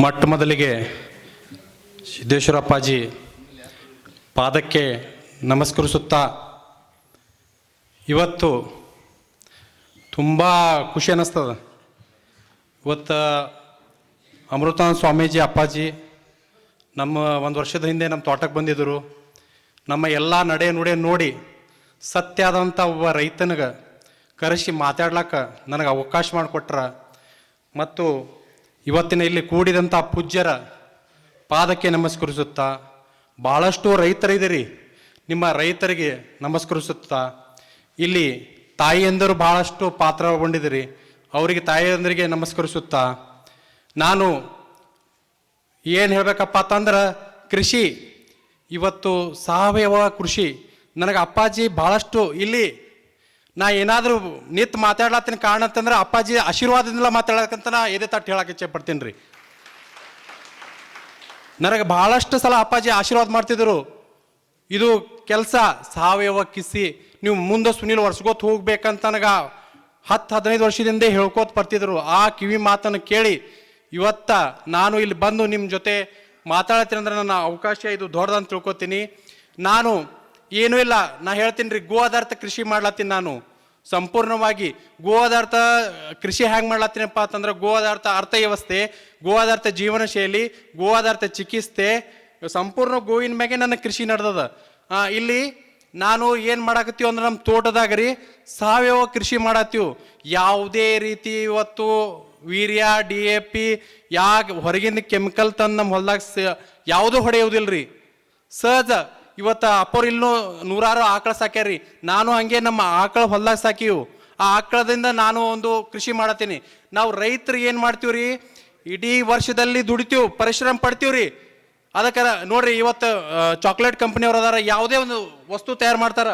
ಮೊಟ್ಟ ಮೊದಲಿಗೆ ಸಿದ್ದೇಶ್ವರಪ್ಪಾಜಿ ಪಾದಕ್ಕೆ ನಮಸ್ಕರಿಸುತ್ತಾ ಇವತ್ತು ತುಂಬ ಖುಷಿ ಅನ್ನಿಸ್ತದ. ಇವತ್ತು ಅಮೃತಾನಂದ ಸ್ವಾಮೀಜಿ ಅಪ್ಪಾಜಿ ನಮ್ಮ ಒಂದು ವರ್ಷದ ಹಿಂದೆ ನಮ್ಮ ತೋಟಕ್ಕೆ ಬಂದಿದ್ದರು. ನಮ್ಮ ಎಲ್ಲ ನಡೆ ನುಡೆ ನೋಡಿ ಸತ್ಯಾದಂಥ ಒಬ್ಬ ರೈತನಿಗೆ ಕರೆಸಿ ಮಾತಾಡ್ಲಿಕ್ಕೆ ನನಗೆ ಅವಕಾಶ ಮಾಡಿಕೊಟ್ರ. ಮತ್ತು ಇವತ್ತಿನ ಇಲ್ಲಿ ಕೂಡಿದಂಥ ಪೂಜ್ಯರ ಪಾದಕ್ಕೆ ನಮಸ್ಕರಿಸುತ್ತಾ ಭಾಳಷ್ಟು ರೈತರಿದ್ದೀರಿ. ನಿಮ್ಮ ರೈತರಿಗೆ ನಮಸ್ಕರಿಸುತ್ತಾ ಇಲ್ಲಿ ತಾಯಿಯಂದರು ಭಾಳಷ್ಟು ಪಾತ್ರಗೊಂಡಿದ್ದೀರಿ ಅವರಿಗೆ ತಾಯಿಯಂದರಿಗೆ ನಮಸ್ಕರಿಸುತ್ತಾ ನಾನು ಏನು ಹೇಳಬೇಕಪ್ಪ ಅಂತಂದ್ರೆ ಕೃಷಿ. ಇವತ್ತು ಸಾವಯವ ಕೃಷಿ. ನನಗೆ ಅಪ್ಪಾಜಿ ಭಾಳಷ್ಟು ಇಲ್ಲಿ ನಾ ಏನಾದರೂ ನಿತ್ ಮಾತಾಡ್ಲತ್ತೀನಿ ಕಾರಣ ಅಂತಂದ್ರೆ ಅಪ್ಪಾಜಿ ಆಶೀರ್ವಾದದಿಂದ ಮಾತಾಡಕ್ಕಂತ ನಾ ಎದೆ ತಟ್ಟು ಹೇಳಕ್ಕೆ ಇಚ್ಛೆ ಪಡ್ತೀನಿ ರೀ. ನನಗೆ ಭಾಳಷ್ಟು ಸಲ ಅಪ್ಪಾಜಿ ಆಶೀರ್ವಾದ ಮಾಡ್ತಿದ್ರು. ಇದು ಕೆಲಸ ಸಾವಯವ ಕಿಸಿ ನೀವು ಮುಂದೆ ಸುನೀಲ್ ವರ್ಷಗೋತ್ ಹೋಗ್ಬೇಕಂತ ನನಗೆ ಹತ್ತು ಹದಿನೈದು ವರ್ಷದಿಂದ ಹೇಳ್ಕೋತ ಬರ್ತಿದ್ರು. ಆ ಕಿವಿ ಮಾತನ್ನು ಕೇಳಿ ಇವತ್ತ ನಾನು ಇಲ್ಲಿ ಬಂದು ನಿಮ್ಮ ಜೊತೆ ಮಾತಾಡ್ತೀನಿ ಅಂದ್ರೆ ನನ್ನ ಅವಕಾಶ ಇದು ದೊಡ್ಡದಂತ ತಿಳ್ಕೊತೀನಿ. ನಾನು ಏನೂ ಇಲ್ಲ. ನಾ ಹೇಳ್ತೀನಿ ರೀ ಗೋ ಆಧಾರಿತ ಕೃಷಿ ಮಾಡ್ಲತ್ತೀನಿ ನಾನು. ಸಂಪೂರ್ಣವಾಗಿ ಗೋ ಆಧಾರಿತ ಕೃಷಿ ಹ್ಯಾಂಗೆ ಮಾಡ್ಲತ್ತೀನಪ್ಪ ಅಂತಂದ್ರೆ ಗೋ ಆಧಾರಿತ ಅರ್ಥ ವ್ಯವಸ್ಥೆ ಗೋ ಆಧಾರಿತ ಜೀವನ ಶೈಲಿ ಗೋ ಆಧಾರಿತ ಚಿಕಿತ್ಸೆ, ಸಂಪೂರ್ಣ ಗೋವಿನ ಮ್ಯಾಗೆ ನನ್ನ ಕೃಷಿ ನಡೆದದ. ಇಲ್ಲಿ ನಾನು ಏನು ಮಾಡಾಕತ್ತೀವಿ ಅಂದ್ರೆ ನಮ್ಮ ತೋಟದಾಗ ರೀ, ಸಾವಯವ ಕೃಷಿ ಮಾಡತ್ತೀವಿ. ಯಾವುದೇ ರೀತಿ ಇವತ್ತು ವೀರ್ಯ ಡಿ ಎ ಪಿ ಯಾ ಹೊರಗಿಂದ ಕೆಮಿಕಲ್ ತಂದು ನಮ್ಮ ಹೊಲದಾಗ ಯಾವುದೂ ಹೊಡೆಯುವುದಿಲ್ಲ ರೀ ಸಹಜ. ಇವತ್ತು ಅಪ್ಪವ್ರು ಇಲ್ಲೂ ನೂರಾರು ಆಕಳ ಸಾಕ್ಯಾರಿ. ನಾನು ಹಂಗೆ ನಮ್ಮ ಆಕಳ ಹೊಲ್ದಾಗ ಸಾಕಿವು. ಆ ಆಕಳದಿಂದ ನಾನು ಒಂದು ಕೃಷಿ ಮಾಡತ್ತೀನಿ. ನಾವು ರೈತರು ಏನು ಮಾಡ್ತೀವಿ ರೀ ಇಡೀ ವರ್ಷದಲ್ಲಿ ದುಡಿತೀವಿ, ಪರಿಶ್ರಮ ಪಡ್ತೀವಿ ರೀ ಅದಕ್ಕೆ ನೋಡ್ರಿ ಇವತ್ತು ಚಾಕ್ಲೇಟ್ ಕಂಪ್ನಿಯವ್ರು ಅದಾರ, ಯಾವುದೇ ಒಂದು ವಸ್ತು ತಯಾರು ಮಾಡ್ತಾರ.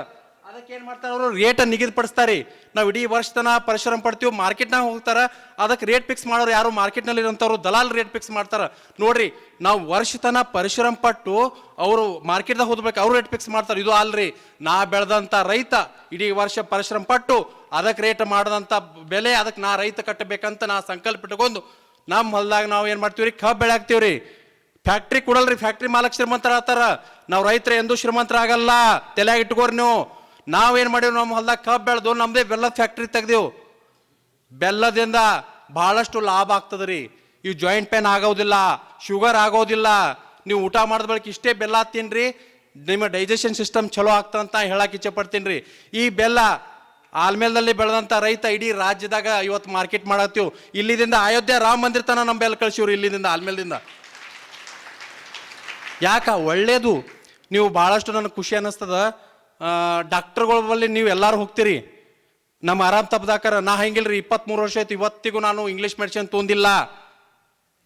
ಅದಕ್ಕೆ ಏನು ಮಾಡ್ತಾರೆ ಅವರು? ರೇಟ್ ನಿಗದಿಪಡಿಸ್ತಾರೆ. ನಾವು ಇಡೀ ವರ್ಷ ತನ ಪರಿಶ್ರಮ ಪಡ್ತೀವಿ ಮಾರ್ಕೆಟ್ನಾಗ ಹೋಗ್ತಾರ. ಅದಕ್ಕೆ ರೇಟ್ ಫಿಕ್ಸ್ ಮಾಡೋರು ಯಾರು? ಮಾರ್ಕೆಟ್ನಲ್ಲಿ ಇರೋಂಥವ್ರು ದಲಾಲ್ ರೇಟ್ ಫಿಕ್ಸ್ ಮಾಡ್ತಾರೆ. ನೋಡ್ರಿ, ನಾವು ವರ್ಷ ತನ ಪರಿಶ್ರಮ ಪಟ್ಟು ಅವರು ಮಾರ್ಕೆಟ್ದಾಗ ಹೋದ್ಬೇಕು ಅವ್ರು ರೇಟ್ ಫಿಕ್ಸ್ ಮಾಡ್ತಾರೆ. ಇದು ಅಲ್ರಿ, ನಾ ಬೆಳೆದಂಥ ರೈತ ಇಡೀ ವರ್ಷ ಪರಿಶ್ರಮ ಪಟ್ಟು ಅದಕ್ಕೆ ರೇಟ್ ಮಾಡಿದಂಥ ಬೆಲೆ, ಅದಕ್ಕೆ ನಾ ರೈತ ಕಟ್ಟಬೇಕಂತ ನಾ ಸಂಕಲ್ಪ ಇಟ್ಕೊಂಡು ನಮ್ಮ ಹೊಲದಾಗ ನಾವು ಏನು ಮಾಡ್ತೀವಿ ರೀ ಕಬ್ಬು ಬೆಳೆ ರೀ ಫ್ಯಾಕ್ಟ್ರಿ ಕೊಡಲ್ರಿ ಫ್ಯಾಕ್ಟ್ರಿ ಮಾಲಕ್ ಶ್ರೀಮಂತರ ಆತಾರ ನಾವು ರೈತರು ಎಂದೂ ಶ್ರೀಮಂತರ ಆಗಲ್ಲ ತಲೆಯಾಗ ಇಟ್ಕೋರಿ ನೀವು. ನಾವೇನು ಮಾಡೀವಿ ನಮ್ಮ ಹೊಲ್ದಾಗ ಕಬ್ಬು ಬೆಳೆದು ನಮ್ಮದೇ ಬೆಲ್ಲದ ಫ್ಯಾಕ್ಟ್ರಿ ತೆಗ್ದೇವು. ಬೆಲ್ಲದಿಂದ ಬಹಳಷ್ಟು ಲಾಭ ಆಗ್ತದೆ ರೀ ಇವು ಜಾಯಿಂಟ್ ಪೇನ್ ಆಗೋದಿಲ್ಲ ಶುಗರ್ ಆಗೋದಿಲ್ಲ. ನೀವು ಊಟ ಮಾಡಿದ ಬಳಿಕ ಇಷ್ಟೇ ಬೆಲ್ಲ ತಿನ್ರಿ. ನಿಮ್ಮ ಡೈಜೆಷನ್ ಸಿಸ್ಟಮ್ ಚಲೋ ಆಗ್ತಂತ ಹೇಳಕ್ಕೆ ಇಚ್ಛೆ ಪಡ್ತೀನಿ. ರೀ ಈ ಬೆಲ್ಲ ಆಲ್ಮೇಲ್ದಲ್ಲಿ ಬೆಳೆದಂಥ ರೈತ ಇಡೀ ರಾಜ್ಯದಾಗ ಇವತ್ತು ಮಾರ್ಕೆಟ್ ಮಾಡತ್ತೀವಿ. ಇಲ್ಲಿದಿಂದ ಅಯೋಧ್ಯೆ ರಾಮ ಮಂದಿರ ತನ ನಮ್ಮ ಬೆಲ್ಲ ಕಳ್ಸಿವ್ರಿ ಇಲ್ಲಿಂದ, ಆಲ್ಮೇಲ್ದಿಂದ. ಯಾಕ? ಒಳ್ಳೇದು. ನೀವು ಭಾಳಷ್ಟು ನನಗೆ ಖುಷಿ ಅನ್ನಿಸ್ತದ. ಡಾಕ್ಟರ್ಗಳ ಬಳಿ ನೀವು ಎಲ್ಲರೂ ಹೋಗ್ತೀರಿ? ನಮ್ಮ ಆರಾಮ್ ತಪ್ಪದಾಕರ, ನಾ ಹಂಗಿಲ್ರಿ ಇಪ್ಪತ್ತ್ಮೂರು ವರ್ಷ ಆಯ್ತು, ಇವತ್ತಿಗೂ ನಾನು ಇಂಗ್ಲೀಷ್ ಮೆಡಿಸಿನ್ ತೊಂದಿಲ್ಲ.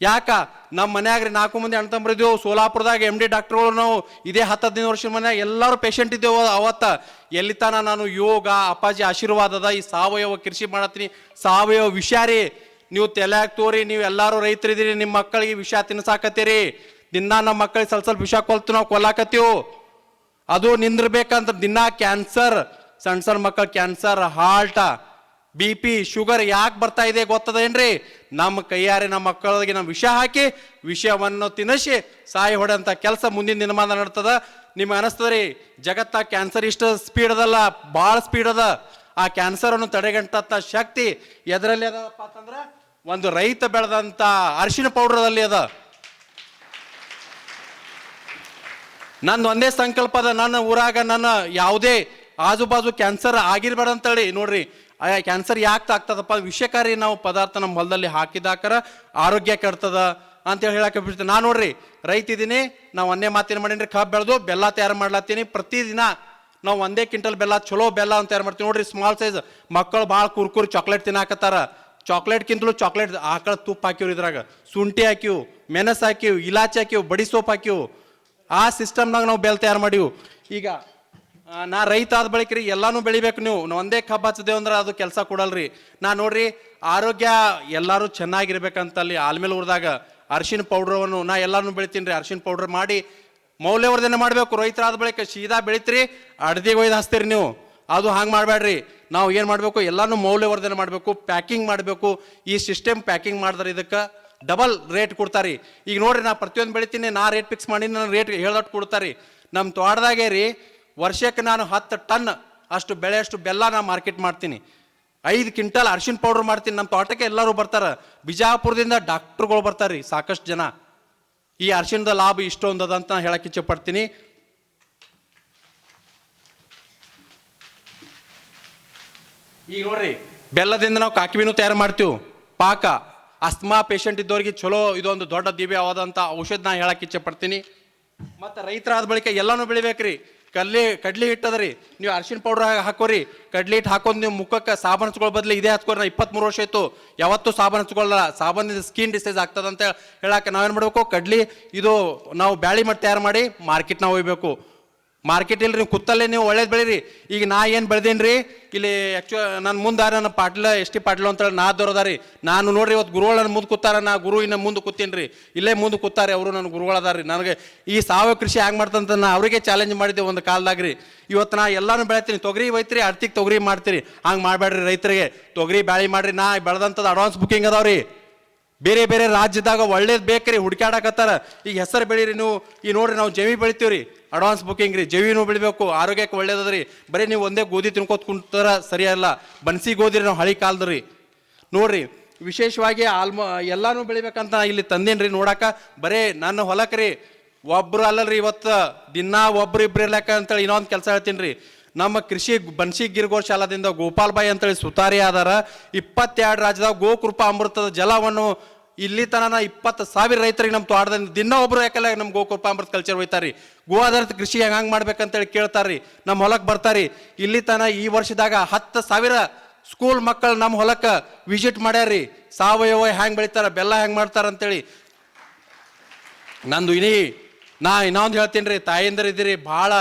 ಯಾಕ? ನಮ್ಮ ಮನ್ಯಾಗ ರೀ ನಾಲ್ಕು ಮಂದಿ ಅಣ್ಣ ತಮ್ಮರಿದ್ದೇವು ಸೋಲಾಪುರದಾಗ ಎಂ ಡಿ ಡಾಕ್ಟರ್ಗಳು ನಾವು ಇದೇ ಹತ್ತು ಹದಿನೈದು ವರ್ಷದ ಮನ್ಯಾಗ ಎಲ್ಲರೂ ಪೇಷಂಟ್ ಇದ್ದೇವು ಅವತ್ತ. ಎಲ್ಲಿ ತನ ನಾನು ಯೋಗ, ಅಪ್ಪಾಜಿ ಆಶೀರ್ವಾದದ ಈ ಸಾವಯವ ಕೃಷಿ ಮಾಡತ್ತೀನಿ. ಸಾವಯವ ವಿಷಾರಿ, ನೀವು ತಲೆಯಾಗ ತೋರಿ, ನೀವು ಎಲ್ಲರೂ ರೈತರಿದ್ದೀರಿ, ನಿಮ್ಮ ಮಕ್ಕಳಿಗೆ ವಿಷ ತಿನ್ಸಾಕತ್ತೀರಿ. ದಿನ ನಮ್ಮ ಮಕ್ಕಳಿಗೆ ಸ್ವಲ್ಪ ಸ್ವಲ್ಪ ವಿಷ ಕೊಲ್ತು, ನಾವು ಕೊಲ್ಲಾಕತ್ತೀವಿ. ಅದು ನಿಂದಿರ್ಬೇಕಂತ ದಿನ ಕ್ಯಾನ್ಸರ್ ಸಣ್ಣ ಸಣ್ಣ ಮಕ್ಕಳ cancer, heart, B P, sugar ಯಾಕೆ ಬರ್ತಾ ಇದೆ ಗೊತ್ತದೇನ್ರಿ? ನಮ್ಮ ಕೈಯಾರೆ ನಮ್ಮ ಮಕ್ಕಳಿಗೆ ನಮ್ಮ ವಿಷ ಹಾಕಿ ವಿಷಯವನ್ನು ತಿನ್ನಿಸಿ ಸಾಯಿ ಹೊಡೆಂಥ ಕೆಲಸ ಮುಂದಿನ ದಿನಮಾನ ನಡ್ತದ. ನಿಮ್ಗೆ ಅನಿಸ್ತದ ರೀ ಜಗತ್ತಾಗ ಕ್ಯಾನ್ಸರ್ ಇಷ್ಟು ಸ್ಪೀಡ್ ಅದಲ್ಲ, ಭಾಳ ಸ್ಪೀಡ್ ಅದ. ಆ ಕ್ಯಾನ್ಸರನ್ನು ತಡೆಗಂಟಂಥ ಶಕ್ತಿ ಎದರಲ್ಲಿ ಅದಪ್ಪ ಅಂತಂದ್ರೆ, ಒಂದು ರೈತ ಬೆಳೆದಂಥ ಅರಿಶಿನ ಪೌಡ್ರದಲ್ಲಿ ಅದ. ನನ್ನ ಒಂದೇ ಸಂಕಲ್ಪ ಅದ, ನನ್ನ ಊರಾಗ ನನ್ನ ಯಾವುದೇ ಆಜು ಬಾಜು ಕ್ಯಾನ್ಸರ್ ಆಗಿರ್ಬೇಡ ಅಂತೇಳಿ. ನೋಡ್ರಿ ಕ್ಯಾನ್ಸರ್ ಯಾಕೆ ಆಗ್ತದಪ್ಪ? ವಿಷಕಾರಿ ನಾವು ಪದಾರ್ಥ ನಮ್ಮ ಹೊಲದಲ್ಲಿ ಹಾಕಿದಾಕರ ಆರೋಗ್ಯ ಕೆಡ್ತದ ಅಂತೇಳಿ ಹೇಳಕ್ಕೆ ಬಿಡ್ತೀನಿ. ನಾ ನೋಡ್ರಿ, ರೈತ ಇದ್ದೀನಿ ನಾವು ಒಂದೇ ಮಾತಿನ ಮಾಡೀನಿ ಕಬ್ಬು ಬೆಳೆದು ಬೆಲ್ಲ ತಯಾರು ಮಾಡ್ಲತ್ತೀನಿ. ಪ್ರತಿದಿನ ನಾವು ಒಂದೇ ಕ್ವಿಂಟಲ್ ಬೆಲ್ಲ, ಚಲೋ ಬೆಲ್ಲ ಅಂತ ತಯಾರು ಮಾಡ್ತೀವಿ. ನೋಡ್ರಿ ಸ್ಮಾಲ್ ಸೈಜ್ ಮಕ್ಕಳು ಭಾಳ ಕುರ್ಕುರಿ ಚಾಕ್ಲೇಟ್ ತಿನ್ನಾಕತ್ತಾರ. ಚಾಕ್ಲೇಟ್ಗಿಂತಲೂ ಚಾಕ್ಲೇಟ್ ಆಕಳ ತುಪ್ಪ ಹಾಕಿವ್ರಿ ಇದ್ರಾಗ. ಶುಂಠಿ ಹಾಕಿವು, ಮೆಣಸು ಹಾಕಿವು, ಇಲಾಚಿ ಹಾಕಿವು, ಬಡಿ ಸೋಪ್ ಹಾಕಿವು. ಆ ಸಿಸ್ಟಮ್ನಾಗ ನಾವು ಬೆಲ್ ತಯಾರು ಮಾಡಿವು. ಈಗ ನಾ ರೈತ ಆದ ಬಳಿಕ ರೀ ಎಲ್ಲಾನು ಬೆಳಿಬೇಕು ನೀವು. ನಾವು ಒಂದೇ ಕಬ್ಬು ಹಚ್ಚದೇವು ಅಂದ್ರೆ ಅದು ಕೆಲಸ ಕೊಡಲ್ರಿ. ನಾ ನೋಡ್ರಿ, ಆರೋಗ್ಯ ಎಲ್ಲರೂ ಚೆನ್ನಾಗಿರ್ಬೇಕಂತ ಅಲ್ಲಿ ಆಲ್ಮೇಲೆ ಊರ್ದಾಗ ಅರಿಶಿನ ಪೌಡ್ರವನ್ನು ನಾ ಎಲ್ಲಾನು ಬೆಳಿತೀನಿ ರೀ. ಅರಿಶಿನ ಪೌಡ್ರ್ ಮಾಡಿ ಮೌಲ್ಯವರ್ಧನೆ ಮಾಡಬೇಕು. ರೈತರಾದ ಬಳಿಕ ಸೀದಾ ಬೆಳಿತೀರಿ, ಅಡ್ದಿಗೆ ಒಯ್ದು ಹಚ್ತೀರಿ ನೀವು. ಅದು ಹಂಗೆ ಮಾಡಬೇಡ್ರಿ ನಾವು ಏನು ಮಾಡಬೇಕು? ಎಲ್ಲಾನು ಮೌಲ್ಯವರ್ಧನೆ ಮಾಡಬೇಕು, ಪ್ಯಾಕಿಂಗ್ ಮಾಡಬೇಕು. ಈ ಸಿಸ್ಟಮ್ ಪ್ಯಾಕಿಂಗ್ ಮಾಡಿದ್ರೆ ಇದಕ್ಕೆ. ಡಬಲ್ ರೇಟ್ ಕೊಡ್ತಾರೆ. ಈಗ ನೋಡ್ರಿ ನಾ ಪ್ರತಿಯೊಂದು ಬೆಳಿತೀನಿ, ನಾ ರೇಟ್ ಫಿಕ್ಸ್ ಮಾಡಿ ನನ್ನ ರೇಟ್ ಹೇಳ್ದಟ್ಟು ಕೊಡ್ತಾರೆ. ನಮ್ಮ ತೋಟದಾಗೆ ರೀ ವರ್ಷಕ್ಕೆ ನಾನು ಹತ್ತು ಟನ್ ಅಷ್ಟು ಬೆಳೆ, ಅಷ್ಟು ಬೆಲ್ಲ ನಾ ಮಾರ್ಕೆಟ್ ಮಾಡ್ತೀನಿ. ಐದು ಕ್ವಿಂಟಲ್ ಅರ್ಶಿನ ಪೌಡರ್ ಮಾಡ್ತೀನಿ. ನಮ್ಮ ತೋಟಕ್ಕೆ ಎಲ್ಲರೂ ಬರ್ತಾರೆ. ಬಿಜಾಪುರದಿಂದ ಡಾಕ್ಟ್ರುಗಳು ಬರ್ತಾರೆ, ಸಾಕಷ್ಟು ಜನ. ಈ ಅರ್ಶಿನದ ಲಾಭ ಇಷ್ಟೊಂದು ಅದ ಅಂತ ಹೇಳಕ್ಕೆ ಇಚ್ಛೆ ಪಡ್ತೀನಿ. ಈಗ ನೋಡ್ರಿ, ಬೆಲ್ಲದಿಂದ ನಾವು ಕಾಕಿವಿನೂ ತಯಾರು ಮಾಡ್ತೀವಿ. ಪಾಕ. ಅಸ್ತಮಾ ಪೇಷಂಟ್ ಇದ್ದವ್ರಿಗೆ ಚಲೋ ಇದೊಂದು ದೊಡ್ಡ ದಿವ್ಯವಾದಂಥ ಔಷಧ ನಾ ಹೇಳಕ್ಕೆ ಇಚ್ಛೆ ಪಡ್ತೀನಿ. ಮತ್ತು ರೈತರಾದ ಬಳಿಕ ಎಲ್ಲಾನು ಬೆಳಿಬೇಕ್ರಿ. ಕಡ್ಲಿ ಕಡ್ಲಿ ಹಿಟ್ಟದ್ರಿ. ನೀವು ಅರಿಶಿನ ಪೌಡರ್ ಹಾಕೋರಿ. ಕಡ್ಲಿ ಹಿಟ್ಟು ಹಾಕೊಂಡು ನೀವು ಮುಖಕ್ಕೆ ಸಾಬನ್ ಹಚ್ಕೊಳ್ಳೋ ಬದಲು ಇದೇ ಹಚ್ಕೋರಿ ನಾ ಇಪ್ಪತ್ತ್ಮೂರು ವರ್ಷ ಆಯ್ತು. ಯಾವತ್ತೂ ಸಾಬನ್ ಹಚ್ಕೊಳ್ಳಲ್ಲ. ಸಾಬನ್ ಸ್ಕಿನ್ ಡಿಸೀಸ್ ಆಗ್ತದಂತ ಹೇಳಕ್ಕೆ ನಾವೇನು ಮಾಡಬೇಕು? ಕಡ್ಲಿ ಇದು ನಾವು ಬ್ಯಾಳಿ ಮಾಡಿ ತಯಾರು ಮಾಡಿ ಮಾರ್ಕೆಟ್ ನಾವು ಒಯ್ಬೇಕು. ಮಾರ್ಕೆಟ್ ನೀವು ಕುತ್ತಲ್ಲೇ ನೀವು ಒಳ್ಳೇದು ಬೆಳೀರಿ. ಈಗ ನಾ ಏನು ಬೆಳೆದೀನಿ ರೀ ಇಲ್ಲಿ ಆ್ಯಕ್ಚು ನನ್ನ ಮುಂದೆ ನನ್ನ ಪಾಟ್ಲ, ಎಸ್ ಟಿ ಪಾಟ್ಲು ಅಂತೇಳಿ ನಾ ದೊರದಾರಿ ನಾನು ನೋಡ್ರಿ ಇವತ್ತು ಗುರುಗಳು ನನ್ನ ಮುಂದೆ ಕೂತಾರ, ನಾ ಗುರು ಇನ್ನು ಮುಂದೆ ಕೂತೀನಿ ರೀ ಇಲ್ಲೇ ಮುಂದೆ ಕೂತಾರೆ, ಅವರು ನನ್ನ ಗುರುಗಳದಾರ ರೀ ನನಗೆ ಈ ಸಾವಯವ ಕೃಷಿ ಹ್ಯಾಂಗೆ ಮಾಡ್ತಂತ ನಾ ಅವರಿಗೆ ಚಾಲೆಂಜ್ ಮಾಡಿದ್ದೆ ಒಂದು ಕಾಲದಾಗ ರೀ ಇವತ್ತು ನಾ ಎಲ್ಲಾನು ಬೆಳಿತೀನಿ. ತೊಗರಿ ಒಯ್ತೀರಿ ಅರ್ತಿಗೆ ತೊಗರಿ ಮಾಡ್ತೀರಿ. ಹಂಗೆ ಮಾಡಬೇಡ್ರಿ ರೈತರಿಗೆ. ತೊಗರಿ ಬ್ಯಾಳಿ ಮಾಡ್ರಿ. ನಾ ಬೆಳೆದಂಥದ್ದು ಅಡ್ವಾನ್ಸ್ ಬುಕಿಂಗ್ ಅದಾವ್ರಿ. ಬೇರೆ ಬೇರೆ ರಾಜ್ಯದಾಗ ಒಳ್ಳೇದು ಬೇಕ್ರಿ ಹುಡುಕಾಡಕತ್ತಾರ ಈಗ ಹೆಸರು ಬೆಳೀರಿ ನೀವು. ಈ ನೋಡ್ರಿ ನಾವು ಜವಿ ಬೆಳಿತೀವ್ರಿ. ಅಡ್ವಾನ್ಸ್ ಬುಕಿಂಗ್ ರೀ, ಜವಿನೂ ಬೆಳಿಬೇಕು, ಆರೋಗ್ಯಕ್ಕೆ ಒಳ್ಳೇದದ್ರಿ. ಬರೀ ನೀವು ಒಂದೇ ಗೋಧಿ ತಿನ್ಕೋತ ಕುಂತಾರ ಸರಿಯಲ್ಲ ಬನ್ಸಿ ಗೋಧಿ ನಾವು ಹಳಿ ಕಾಲದ್ರಿ. ನೋಡ್ರಿ, ವಿಶೇಷವಾಗಿ ಆಲ್ಮ, ಎಲ್ಲಾನು ಬೆಳಿಬೇಕಂತ ಇಲ್ಲಿ ತಂದೇನ್ರಿ ನೋಡಾಕ. ಬರೇ ನನ್ನ ಹೊಲಕ್ರಿ, ಒಬ್ರು ಅಲ್ಲಲ್ರಿ ಇವತ್ತು, ದಿನಾ ಒಬ್ರು ಇಬ್ರು ಇರ್ಲಕ್ಕ ಅಂತೇಳಿ ಇನ್ನೊಂದು ಕೆಲಸ ಹೇಳ್ತೀನಿ ರೀ ನಮ್ಮ ಕೃಷಿ ಬನ್ಸಿ ಗಿರ್ಗೋಶಾಲಾದಿಂದ ಗೋಪಾಲ್ ಬಾಯಿ ಅಂತೇಳಿ ಸುತಾರಿ ಆದಾರ, ಇಪ್ಪತ್ತೆರಡು ರಾಜ್ಯದಾಗ ಗೋಕೃಪಾ ಅಮೃತದ ಜಲವನ್ನು ಇಲ್ಲಿ ತನನ ಇಪ್ಪತ್ತು ಸಾವಿರ ರೈತರಿಗೆ ನಮ್ಮ ತೋಟದಿಂದ ದಿನ ಒಬ್ರು ಯಾಕಲ್ಲ ನಮ್ಮ ಗೋಕೃಪಾ ಅಮೃತ ಕಲ್ಚರ್ ಹೋಯ್ತಾರಿ ಗೋ ಆಧಾರಿತ ಕೃಷಿ ಹೆಂಗ್ ಮಾಡ್ಬೇಕಂತೇಳಿ ಕೇಳ್ತಾರ್ರಿ, ನಮ್ಮ ಹೊಲಕ್ಕೆ ಬರ್ತಾರಿ ಇಲ್ಲಿ ತನ ಈ ವರ್ಷದಾಗ ಹತ್ತು ಸಾವಿರ ಸ್ಕೂಲ್ ಮಕ್ಕಳು ನಮ್ಮ ಹೊಲಕ್ಕೆ ವಿಸಿಟ್ ಮಾಡ್ಯಾರ್ರಿ. ಸಾವಯವ ಹೆಂಗೆ ಬೆಳಿತಾರ, ಬೆಲ್ಲ ಹೆಂಗೆ ಮಾಡ್ತಾರ ಅಂತೇಳಿ. ನಂದು ಇನಿ, ನಾ ಇನ್ನೊಂದು ಹೇಳ್ತೀನಿ ರೀ ತಾಯಂದ್ರ ಇದೀರಿ ಭಾಳ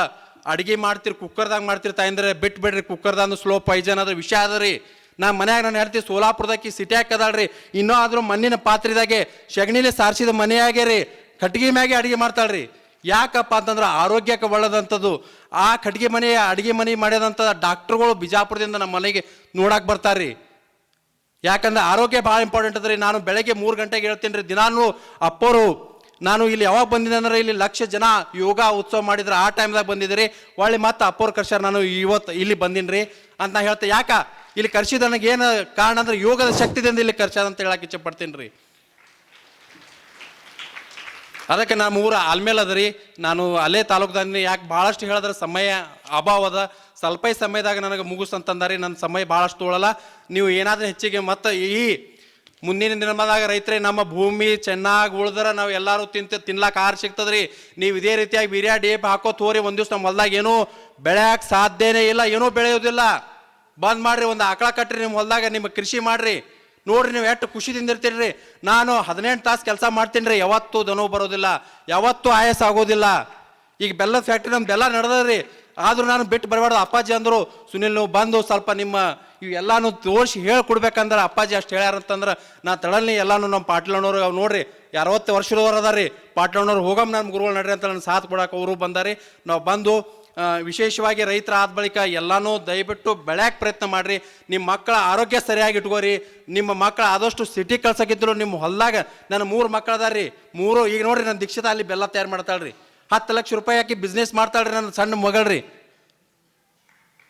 ಅಡಿಗೆ ಮಾಡ್ತೀರಿ, ಕುಕ್ಕರ್ದಾಗ ಮಾಡ್ತೀರಿ ತಾಯಂದ್ರೆ ಬಿಟ್ಟು ಬಿಡ್ರಿ ಕುಕ್ಕರ್ದಾಗ ಸ್ಲೋ ಪೈಜನ್ ಅದ್ರ ವಿಷಯ ಅದ ರೀ. ನಾ ಮನ್ಯಾಗ ನಾನು ಹೇಳ್ತೀವಿ ಸೋಲಾಪುರದಾಕಿ ಸಿಟಿ ಅದಾಳ್ರಿ? ಇನ್ನೂ ಆದ್ರೂ ಮಣ್ಣಿನ ಪಾತ್ರೆದಾಗೆ ಸಗಣಿಲಿ ಸಾರಿಸಿದ ಮನೆಯಾಗೆ ರೀ, ಕಟ್ಗೆ ಮ್ಯಾಗೆ ಅಡುಗೆ ಮಾಡ್ತಾಳ್ರಿ. ಯಾಕಪ್ಪ ಅಂತಂದ್ರೆ ಆರೋಗ್ಯಕ್ಕೆ ಒಳ್ಳೇದಂಥದ್ದು. ಆ ಕಟ್ಟಿಗೆ ಮನೆ ಅಡುಗೆ ಮನೆ ಮಾಡ್ಯದಂಥ ಡಾಕ್ಟ್ರುಗಳು ಬಿಜಾಪುರದಿಂದ ನಮ್ಮ ಮನೆಗೆ ನೋಡಕ್ಕೆ ಬರ್ತಾರ್ರಿ. ಯಾಕಂದ್ರೆ ಆರೋಗ್ಯ ಭಾಳ ಇಂಪಾರ್ಟೆಂಟ್ ಅದ್ರಿ. ನಾನು ಬೆಳಗ್ಗೆ ಮೂರು ಗಂಟೆಗೆ ಹೇಳ್ತೀನಿ ರೀ, ದಿನಾನು ಅಪ್ಪೋರು ನಾನು ಇಲ್ಲಿ ಯಾವಾಗ ಬಂದಿದ್ದೆ ಅಂದ್ರೆ ಇಲ್ಲಿ ಲಕ್ಷ ಜನ ಯೋಗ ಉತ್ಸವ ಮಾಡಿದ್ರೆ ಆ ಟೈಮ್ದಾಗ ಬಂದಿದ್ದೀರಿ. ಒಳ್ಳೆ ಮತ್ತೆ ಅಪ್ಪೋರ್ ಕರ್ಸ್ಯಾರ ನಾನು ಇವತ್ತು ಇಲ್ಲಿ ಬಂದೀನಿ ರೀ ಅಂತ ನಾ ಹೇಳ್ತೆ. ಯಾಕ? ಇಲ್ಲಿ ಕರ್ಸಿದ ನನಗೆ ಏನು ಕಾರಣ ಅಂದ್ರೆ ಯೋಗದ ಶಕ್ತಿದಿಂದ ಇಲ್ಲಿ ಕರ್ಸ್ಯಾರ ಅಂತ ಹೇಳಕ್ಕೆ ಇಚ್ಛೆ ಪಡ್ತೀನಿ ರೀ ಅದಕ್ಕೆ ನಮ್ಮ ಊರ ಆಲ್ಮೇಲೆ ರೀ ನಾನು ಅಲ್ಲೇ ತಾಲೂಕ್ದಲ್ಲಿ ಯಾಕೆ ಭಾಳಷ್ಟು ಹೇಳಿದ್ರೆ ಸಮಯ ಅಭಾವ ಅದ. ಸ್ವಲ್ಪ ಸಮಯದಾಗ ನನಗೆ ಮುಗಿಸ್ತಂತಂದಾರಿ ನನ್ನ ಸಮಯ ಭಾಳಷ್ಟು ತೋಳಲ್ಲ ನೀವು ಏನಾದರೂ ಹೆಚ್ಚಿಗೆ ಮತ್ತು ಈ ಮುಂದಿನ ದಿನಮಾದಾಗ ರೈತರೇ, ನಮ್ಮ ಭೂಮಿ ಚೆನ್ನಾಗಿ ಉಳಿದ್ರೆ ನಾವು ಎಲ್ಲರೂ ತಿಂತ ತಿನ್ಲಾಕ ಆಹಾರ ಸಿಗ್ತದ್ರಿ. ನೀವು ಇದೇ ರೀತಿಯಾಗಿ ಬಿರಿಯಾ ಡೇಪ್ ಹಾಕೋ ತೋರಿ ಒಂದು ದಿವ್ಸ ನಮ್ಮ ಹೊಲ್ದಾಗ ಏನು ಬೆಳೆಯಕ್ಕೆ ಸಾಧ್ಯನೇ ಇಲ್ಲ, ಏನೂ ಬೆಳೆಯೋದಿಲ್ಲ. ಬಂದ್ ಮಾಡ್ರಿ, ಒಂದು ಆಕಳ ಕಟ್ಟ್ರಿ ನಿಮ್ಮ ಹೊಲ್ದಾಗ ನಿಮ್ಮ ಕೃಷಿ ಮಾಡ್ರಿ. ನೋಡ್ರಿ, ನೀವು ಎಷ್ಟು ಖುಷಿದಿಂದ ಇರ್ತೀರಿ ನಾನು ಹದಿನೆಂಟು ತಾಸು ಕೆಲಸ ಮಾಡ್ತೀನಿ ರೀ ಯಾವತ್ತೂ ದನವು ಬರೋದಿಲ್ಲ, ಯಾವತ್ತೂ ಆಯಾಸ ಆಗೋದಿಲ್ಲ. ಈಗ ಬೆಲ್ಲದ ಫ್ಯಾಕ್ಟ್ರಿ ನಮ್ದೆಲ್ಲ ನಡೆದ್ರಿ ಆದ್ರೂ ನಾನು ಬಿಟ್ಟು ಬರಬಾರ್ದು. ಅಪ್ಪಾಜಿ ಅಂದರು, ಸುನಿಲ್, ನೀವು ಬಂದು ಸ್ವಲ್ಪ ನಿಮ್ಮ ಇವೆಲ್ಲಾನು ತೋರಿಸಿ ಹೇಳ್ಕೊಡ್ಬೇಕಂದ್ರೆ ಅಪ್ಪಾಜಿ ಅಷ್ಟು ಹೇಳ್ಯಾರಂತಂದ್ರೆ ನಾ ತಳಲ್ಲಿ ಎಲ್ಲಾನು ನಮ್ಮ ಪಾಟ್ಲಣ್ಣವ್ರು ಅವ್ರು ನೋಡ್ರಿ ಅರವತ್ತು ವರ್ಷದವ್ರು ಅದಾರಿ ಪಾಟ್ಲಣ್ಣವ್ರು ಹೋಗಮ್ ನಮ್ಮ ಗುರುಗಳು ನಡ್ರಿ ಅಂತ ನನ್ನ ಸಾಥ್ ಕೊಡಕ್ಕೆ ಅವರು ಬಂದಾರಿ ನಾವು ಬಂದು ವಿಶೇಷವಾಗಿ ರೈತರ ಆದ ಬಳಿಕ ಎಲ್ಲನೂ ದಯವಿಟ್ಟು ಬೆಳೆಯಕ್ಕೆ ಪ್ರಯತ್ನ ಮಾಡ್ರಿ. ನಿಮ್ಮ ಮಕ್ಕಳ ಆರೋಗ್ಯ ಸರಿಯಾಗಿ ಇಟ್ಕೋರಿ. ನಿಮ್ಮ ಮಕ್ಕಳ ಆದಷ್ಟು ಸಿಟಿ ಕಳ್ಸಕ್ಕಿದ್ರು ನಿಮ್ಮ ಹೊಲ್ದಾಗ ನನ್ನ ಮೂರು ಮಕ್ಕಳದಾರ್ರಿ ಮೂರು, ಈಗ ನೋಡ್ರಿ ನನ್ನ ದೀಕ್ಷಿತ ಅಲ್ಲಿ ಬೆಲ್ಲ ತಯಾರು ಮಾಡ್ತಾಳ್ರಿ. ಹತ್ತು ಲಕ್ಷ ರೂಪಾಯಿ ಹಾಕಿ ಬಿಸ್ನೆಸ್ ಮಾಡ್ತಾಳ್ರಿ ನನ್ನ ಸಣ್ಣ ಮಗಳ್ರಿ.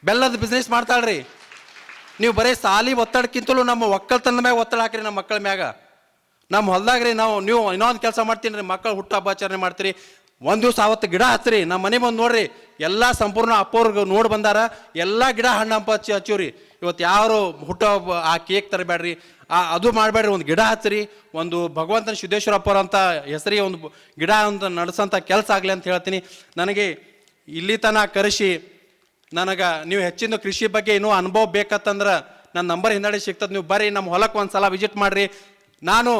ಬೆಲ್ಲದ ಬಿಸ್ನೆಸ್ ಮಾಡ್ತಾಳ್ರಿ. ನೀವು ಬರೀ ಸಾಲಿ ಒತ್ತಡಕ್ಕಿಂತಲೂ ನಮ್ಮ ಒಕ್ಕಲ್ತನದ ಮ್ಯಾಗ ಒತ್ತಡ ಹಾಕ್ರಿ ನಮ್ಮ ಮಕ್ಕಳ ಮ್ಯಾಗ. ನಮ್ಮ ಹೊಲ್ದಾಗ ನಾವು, ನೀವು ಇನ್ನೊಂದು ಕೆಲಸ ಮಾಡ್ತೀನಿ ರೀ, ಮಕ್ಕಳು ಹುಟ್ಟು ಹಬ್ಬಾಚರಣೆ ಮಾಡ್ತೀರಿ. ಒಂದು ದಿವಸ ಅವತ್ತು ಗಿಡ ಹಚ್ಚ್ರಿ ನಮ್ಮ ಮನೆ ಬಂದು ನೋಡ್ರಿ, ಎಲ್ಲ ಸಂಪೂರ್ಣ ಅಪ್ಪವ್ರಿಗೆ ನೋಡಿ ಬಂದಾರ, ಎಲ್ಲ ಗಿಡ ಹಣ್ಣು ಹಂಪ ಹಚ್ಚಿ ಹಚ್ಚೂರಿ ಇವತ್ತು ಯಾರು ಹುಟ್ಟ ಆ ಕೇಕ್ ತರಬೇಡ್ರಿ, ಆ, ಅದು ಮಾಡಬೇಡ್ರಿ, ಒಂದು ಗಿಡ ಹಚ್ಚಿರಿ, ಒಂದು ಭಗವಂತನ ಸಿದ್ದೇಶ್ವರಪ್ಪರ ಅಂತ ಹೆಸರಿ ಒಂದು ಗಿಡ ಅಂತ ನಡೆಸೋಂಥ ಕೆಲಸ ಆಗಲಿ ಅಂತ ಹೇಳ್ತೀನಿ. ನನಗೆ ಇಲ್ಲಿ ತನಕ ಕರೆಸಿ, ನನಗೆ ನೀವು ಹೆಚ್ಚಿನ ಕೃಷಿ ಬಗ್ಗೆ ಇನ್ನೂ ಅನುಭವ ಬೇಕತ್ತಂದ್ರೆ ನನ್ನ ನಂಬರ್ ಹಿನ್ನಡೆ ಸಿಗ್ತದೆ. ನೀವು ಬರ್ರಿ, ನಮ್ಮ ಹೊಲಕ್ಕೆ ಒಂದು ಸಲ ವಿಸಿಟ್ ಮಾಡಿರಿ. ನಾನು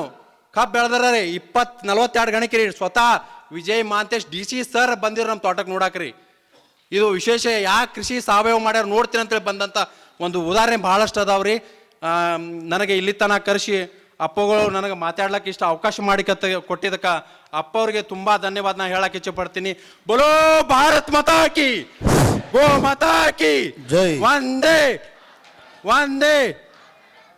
ಕಬ್ಬು ಬೆಳೆದಾರ ರೀ ಇಪ್ಪತ್ತು ನಲ್ವತ್ತೆರಡು ಗಣಕ್ಕೆ ರೀ, ಸ್ವತಃ Vijay Mantesh D C sir ಬಂದಿರು ನಮ್ಮ ತೋಟಕ್ಕೆ ನೋಡಾಕ್ರಿ ಇದು ವಿಶೇಷ ಯಾಕೆ ಕೃಷಿ ಸಾವಯವ ಮಾಡ್ಯಾರ ನೋಡ್ತೀನಿ ಅಂತೇಳಿ ಬಂದಂಥ ಒಂದು ಉದಾಹರಣೆ ಭಾಳಷ್ಟು ಅದಾವ್ರಿ. ನನಗೆ ಇಲ್ಲಿ ತನಕ ಕರೆಸಿ ಅಪ್ಪಗಳು ನನಗೆ ಮಾತಾಡ್ಲಿಕ್ಕೆ ಇಷ್ಟ ಅವಕಾಶ ಮಾಡಿ ಕತ್ತ ಕೊಟ್ಟಿದ್ದಕ್ಕ ಅಪ್ಪ ಅವ್ರಿಗೆ ತುಂಬಾ ಧನ್ಯವಾದ ನಾ ಹೇಳಕ್ಕೆ ಇಚ್ಛೆ ಪಡ್ತೀನಿ. ಬೋಲೋ ಭಾರತ್ ಮತ ಹಾಕಿ ಗೋ ಮತ ಹಾಕಿ ಜೈ. ಒಂದೇ ಒಂದೇ